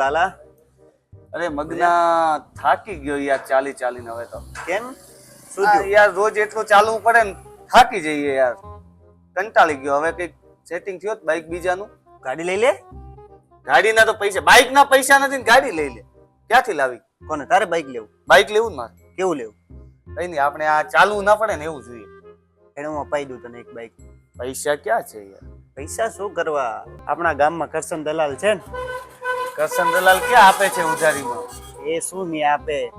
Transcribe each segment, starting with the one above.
લાલા? અરે મગના થાકી ગયો યાર ચાલી ચાલીને હવે તો. કેમ? શું યાર રોજ એટલું ચાલવું પડે ને થાકી જઈએ યાર. કંટાળી ગયો. હવે કંઈક સેટિંગ થયો બાઈક બીજાનું. ગાડી લઈ લે? ગાડીના તો પૈસા બાઈક ના પૈસા નથી ને ગાડી લઈ લે. ક્યાંથી લાવી? કોને? તારે બાઈક લેવું. બાઈક લેવું ને મારે. કેવું લેવું? કઈ નહીં આપણે આ ચાલવું ના પડે ને એવું જોઈએ. એને હું અપાઈ દઉં તને એક બાઈક પૈસા ક્યાં છે યાર? પૈસા શું કરવા? આપણા ગામમાં કરશન દલાલ છે ને કરશન દલાલ ક્યાં આપે છે ઉધારીમાં? એ શું નહીં આપે?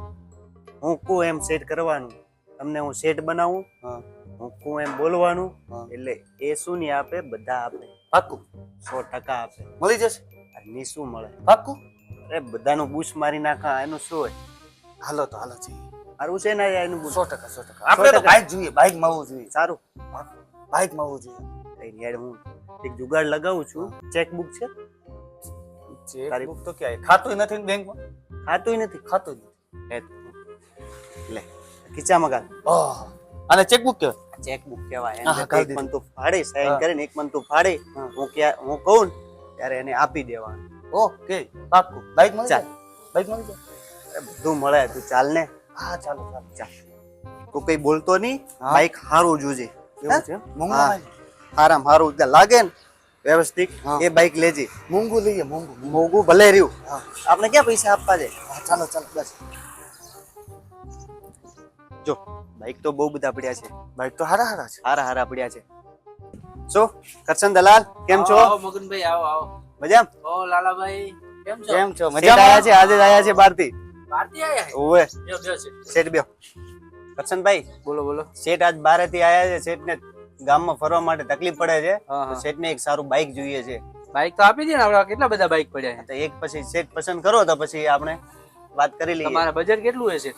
હું કું એમ સેટ કરવાનું? તમને હું સેટ બનાવું? હા. કું એમ બોલવાનું? એટલે એ શું નહીં આપે? બધા આપે. પાકું સો ટકા આપે. મળી જશે? ની શું મળે? પાકું અરે બધાનું બુશ મારી નાખા એનું શું હોય? હાલો તો હાલો જઈએ. મારું છે ને એનું બુશ સો ટકા સો ટકા. આપણે તો બાઇક જોઈએ બાઈકમાં જોઈએ. સારું. બાઇકમાં જોઈએ. યાર હું એક જુગાડ લગાવું છું. ચેકબુક છે? ચેકબુક તો ક્યાં ખાતું નથી ને બેંકમાં ખાતું નથી ખાતું લે ખીચામાં ગાલ અને ચેકબુક કેવાય? ચેકબુક કહેવાય એક મન તું ફાડે સાઈન કરીને એક મન તું ફાડે. હું. ક્યાં હું કહું ત્યારે એને આપી દેવાનું. ઓકે પાક્કું. બાઈક મળી ચાલ. જાય? બાઈક મળી જાય? બધું મળે તું ચાલ ને. હા ચાલો ચાલો. ચાલ. તું કઈ બોલતો નહીં બાઈક હારું જોજે એવું છે હારામ હારું લાગે ને. વ્યવસ્થિત એ બાઈક લેજે. મોંઘું લઈએ મોંઘું મોંઘું. ભલે રહ્યું. આપણે ક્યાં પૈસા આપવા છે? ચાલો ચાલો બસ. જો બાઈક તો બહુ બધા પડ્યા છે. બાઈક તો હારા હારા છે. હારા હારા પડ્યા છે. શું? કરશન દલાલ કેમ છો? આવો મગનભાઈ આવો આવો. મજામ? ઓ લાલાભાઈ કેમ છો? કેમ છો? મજા આયા છે? આજે જ આયા છે બારથી ભારતી આયા ઓવે. બેસ બેસો. સેટ બેસ કરશનભાઈ બોલો બોલો. શેઠ આજ બારેથી આયા છે શેઠને ગામમાં ફરવા માટે તકલીફ પડે છે તો શેઠને એક સારું બાઈક જોઈએ છે. બાઇક તો આપી દે ને આપડા કેટલા બધા બાઈક પડ્યા તો એક પછી શેઠ પસંદ કરો તો પછી આપણે વાત કરી લઈએ. તમારા બજેટ કેટલું હશે?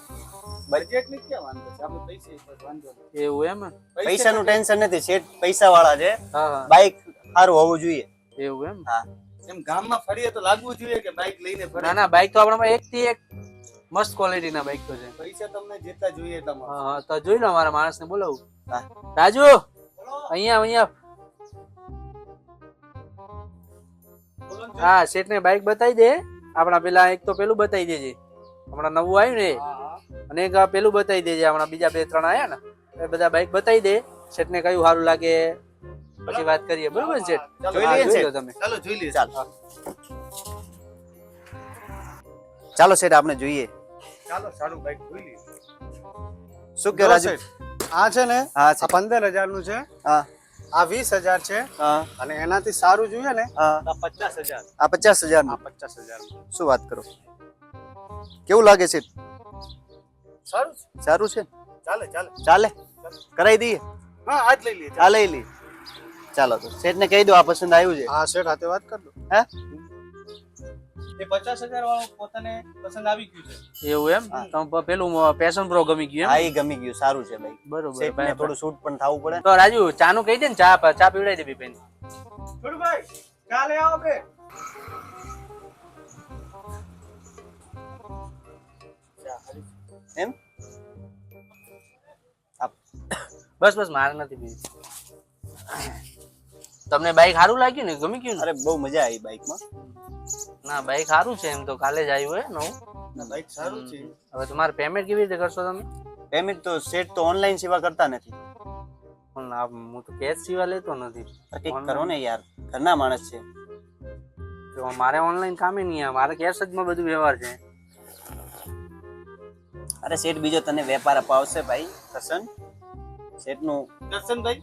બજેટની ક્યાં વાંધો છે? આપણે પૈસે વાંધો નથી. એવું એમ ને? પૈસાનું ટેન્શન નથી શેઠ પૈસા વાળા છે બાઈક સારું હોવું જોઈએ. એવું એમ? હા. એમ ગામમાં ફરીએ તો લાગવું જોઈએ કે બાઈક લઈને ના ના બાઈક તો આપણામાં એક થી એક મસ્ત ક્વોલિટી ના બાઈક તો છે. પૈસા તમને જેટલા જોઈએ હા હા તો જોઈ લો મારા માણસ ને બોલાવું. રાજુ! અહીંયા અહીંયા. હા શેઠ ને બાઈક બતાવી દે. આપણા પેલા એક તો પેલું બતાવી દેજે. હમણાં નવું આવ્યું ને અને એક પેલું બતાવી દેજે હમણાં બીજા બે ત્રણ આવ્યા ને. એ બધા બાઈક બતાવી દે. શેઠ ને કયું સારું લાગે પછી વાત કરીએ. બરોબર. શેઠ? ચાલો, જોઈ લઈએ છે તમે. ચાલો જોઈ લઈએ. ચાલો. ચાલો શેઠ આપણે જોઈએ. ચાલો સારું બાઈક જોઈ લઈએ. શું કે રાજુ આ છે ને આ પંદર હજારનું છે. હા. આ વીસ હજાર છે. હા. અને એનાથી સારું જોઈએ ને પચાસ હજાર. આ પચાસ હજાર પચાસ હજાર શું વાત કરો? કેવું લાગે છે? સારું. સારું છે? ચાલે ચાલે. ચાલે? કરાવી દઈએ? હા આજ લઈ લઈએ આ લઈ લઈએ ચાલો તો. શેઠ ને કહી દો આ પસંદ આવ્યું છે. હા શેઠ હાથે વાત કર દો. હે? એ પચાસ હજાર વાળું પોતાને પસંદ આવી ગયું છે. એવું એમ? તમે પેલું પેશન પ્રો ગમી ગયું હા એ ગમી ગયું. સારું છે ભાઈ. બરોબર ભાઈ. થોડું શૂટ પણ થવું પડે. તો રાજુ ચા નું કહી દે ને ચા ચા પીવડાવી દે બેન ભાઈ ચાલે આવો બે એમ? બસ બસ મારે નથી પીવી. તમને બાઈક સારું લાગ્યું ને? ગમી ગયું ને? અરે બહુ મજા આવી બાઈકમાં. ના બાઈક સારું છે એમ તો કાલે જ આવ્યું હે નવું. બાઈક સારું છે. હવે તમારે પેમેન્ટ કેવી રીતે કરશો તમે? પેમેન્ટ તો સેટ તો ઓનલાઈન સેવા કરતા નથી. પણ આ હું તો કેશ સેવા લેતો નથી. તો કરો ને યાર ઘરના માણસ છે. તો મારે ઓનલાઈન કામે નહીં આવે મારે કેશ જ માં બધું વ્યવહાર છે. અરે શેઠ બીજો તને વેપાર અપાવશે ભાઈ કસન શેઠનું દર્શનભાઈ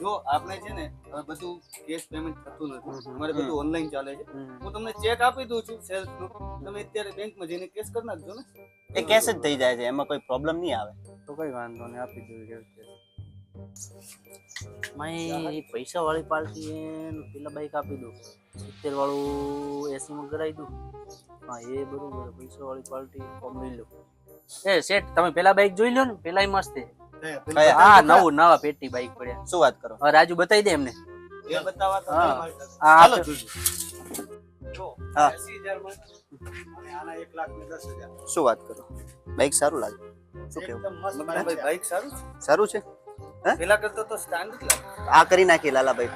જો આપણે છે ને બધું કેશ પેમેન્ટ થતું નથી. અમારે બધું ઓનલાઈન ચાલે છે. હું તમને ચેક આપી દઉં છું સેલ્સનું તમે અત્યારે બેંકમાં જઈને કેશ કરી નાખજો ને. એ કેશ જ થઈ જાય છે એમાં કોઈ પ્રોબ્લેમ નહીં આવે. તો કઈ વાંધો નહીં આપી દઉં મારી પૈસા વાળી પાર્ટી પેલા બાઈક આપી દઉં. સિત્તેર વાળું એસી માં કરાવી દઉં. હા એ બરોબર પૈસા વાળી પાર્ટી કોમ લઈ લો એ શેઠ તમે પેલા બાઈક જોઈ લો ને પેલા મસ્ત છે? હા નવું નવા પેટી બાઈક પડ્યા. શું વાત કરો? હવે રાજુ બતાવી દે એમને. એ બતાવવા તો હા. પાસે. હા, ચાલો આપે. જોજો. જો હા. 80000 માં અને આના એક લાખ ને દસ શું વાત કરો? બાઈક સારું લાગે. શું કેવું? ભાઈ બાઈક સારું છે? સારું છે? પેલા કરતો તો સ્ટાન્ડર્ડ લાગે. આ કરી નાખીએ લાલાભાઈ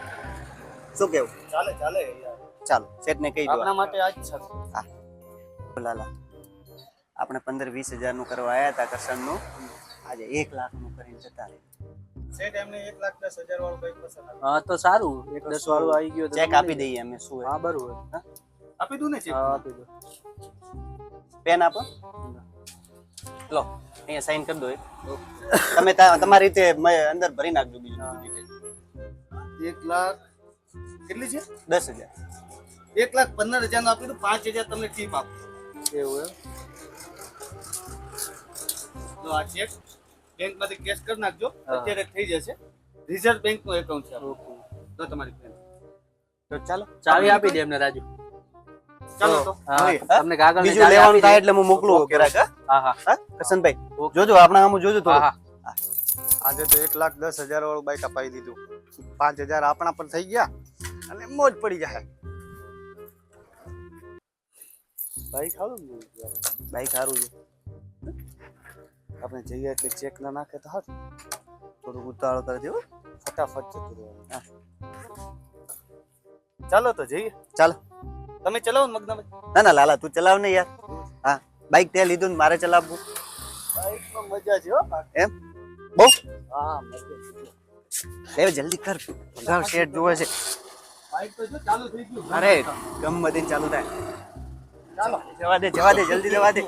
શું કેવું? ચાલે ચાલે ચાલો સેટ ને કહી દો. આપના માટે આજ સારું. હા. લાલા આપણે પંદર વીસ હજારનું કરવા આવ્યા હતા કરશનનું. આજે એક લાખનું કરીને જતા રહ્યા એમને એક લાખ દસ હજાર વાળું કઈ પસંદ આવ્યું. હા તો સારું. એક દસ વાળું આવી ગયો ચેક આપી દઈએ અમે શું. હા બરોબર. આપી દઉં ને ચેક આપી દો. પેન આપો. લો અહીંયા સાઈન કરી દો એક. તમે તમારી રીતે મ- અંદર ભરી નાખજો બીજું બધું એક લાખ કેટલી છે? દસ હજાર. એક લાખ પંદર હજારનું આપી દઉં પાંચ હજાર તમને ટીપ આપો. એવું એમ? તો આ ચેક બેંકમાંથી કેશ કરી નાખજો અત્યારે થઈ જશે. રિઝર્વ બેંકનું એકાઉન્ટ છે તો તમારી બેન તો ચાલો. ચાવી આપી દે એમને રાજુ. ચાલો તો. હા હવે, હા? તમને કાગળ બીજું લેવાનું થાય એટલે હું મોકલું હા? હા કરશનભાઈ જોજો આપણા આમ જોજો હા હા. આજે તો એક લાખ દસ હજાર વાળું બાઈક અપાઈ દીધું. પાંચ હજાર આપણા પર થઈ ગયા અને મોજ પડી જાય. બાઈક સારું છે આપણે જઈએ એટલે ચેક ના નાખે તો હાથ થોડું ઉતાવળ કરી હો. ફટાફટ જતું રહેવાનું. ચાલો તો જઈએ. ચાલો. તમે ચલાવો ને ના ના લાલા તું ચલાવ ને યાર. હા બાઈક તે લીધું ને મારે ચલાવવું. બાઈકમાં મજા છે હો એમ? બહુ? હા મજા છે જલ્દી કર. ઘર શેઠ જોવે છે. બાઈક તો જો ચાલુ થઈ ગયું. અરે ગમ બધીને ચાલુ થાય. જવા દે જવા દે જલ્દી જવા દે.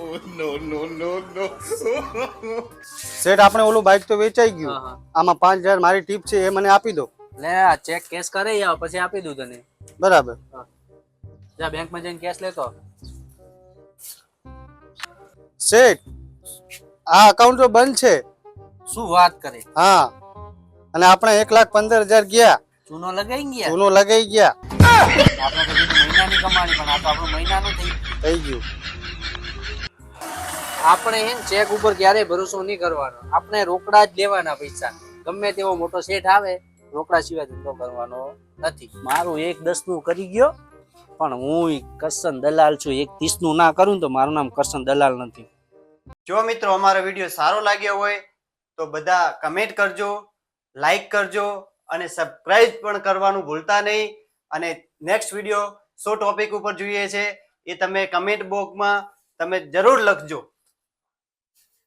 સેટ આપણે ઓલું બાઈક તો વેચાઈ ગયું. હા. આમાં પાંચ હજાર મારી ટીપ છે એ મને આપી દો. લે આ ચેક કેશ કરે આવ પછી આપી દઉં તને. બરાબર. જા બેંકમાં જઈને કેશ લેતો શેઠ આ અકાઉન્ટ તો બંધ છે. શું વાત કરે? હા. અને આપણે એક લાખ પંદર હજાર ગયા. ચૂનો લગાઈ ગયા? ચૂનો લગાઈ ગયા. આપણે મહિનાની કમાણી પણ આ તો આપણું મહિનાનું થઈ ગયું. થઈ ગયું. આપણે હે ચેક ઉપર ક્યારેય ભરોસો નહીં કરવાનો. આપણે રોકડા જ લેવાના પૈસા. ગમે તેવો મોટો સેટ આવે રોકડા સિવાય ધંધો કરવાનો નથી. મારું એક દસનું કરી ગયો પણ હું કરશન દલાલ છું. એક ત્રીસનું ના કરું તો મારું નામ કરશન દલાલ નથી. જો મિત્રો અમારો વીડિયો સારો લાગ્યો હોય તો બધા કમેન્ટ કરજો લાઈક કરજો અને સબસ્ક્રાઇબ પણ કરવાનું ભૂલતા નહીં. અને નેક્સ્ટ વીડિયો સો ટોપિક ઉપર જોઈએ છે. એ તમે કમેન્ટ બોક્સમાં તમે જરૂર લખજો.